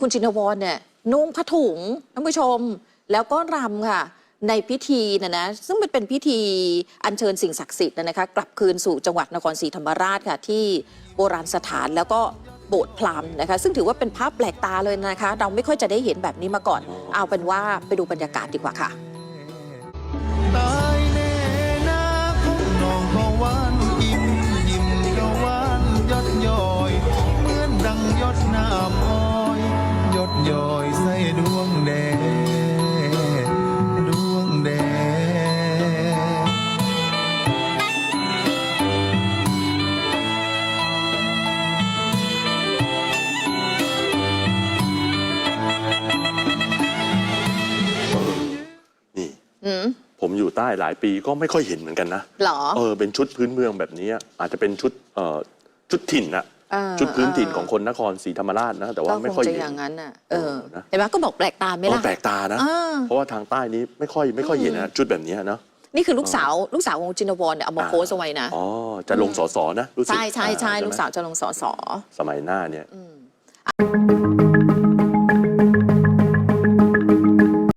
คุณจินวรเนี่ยนุ่งผ้าถุงท่านผู้ชม แล้วก็รำค่ะ ในพิธีนะนะซึ่งมันเป็นพิธีอัญเชิญสิ่งศักดิ์สิทธิ์นะคะ กลับคืนสู่จังหวัดนครศรีธรรมราชค่ะ ที่โบราณสถานแล้วก็โบสถ์พรามนะคะ ซึ่งถือว่าเป็นภาพแปลกตาเลยนะคะ เราไม่ค่อยจะได้เห็นแบบนี้มาก่อน เอาเป็นว่าไปดูบรรยากาศดีกว่าค่ะ ผมอยู่ใต้หลายปีก็ไม่ค่อยเห็นเหมือนกันนะเหรอ เออเป็นชุดพื้นเมืองแบบนี้อาจจะเป็นชุดเอ่อชุดถิ่นอะเออชุดพื้นถิ่นเออของคนนครศรีธรรมราชนะ แต่ว่าก็ไม่คค่อยงจะเห็นอย่างนั้นน่ะเออเออนะเห็นไหมก็บอกแปลกตาไหมเออล่ะแปลกตานะอ่าเพราะว่าทางใต้นี้ไม่ค่อยไม่ค่อยเห็นนะชุดแบบนี้เนาะนี่คือลูกสาวลูกสาวของจินวรเนี่ยเอามาโพสต์เอาไว้นะอ๋อจะลงสอสอนะรู้สึกใช่ใช่ใช่อ่ลูกสาวจะลงสอสอสมัยหน้าเนี่ยอืม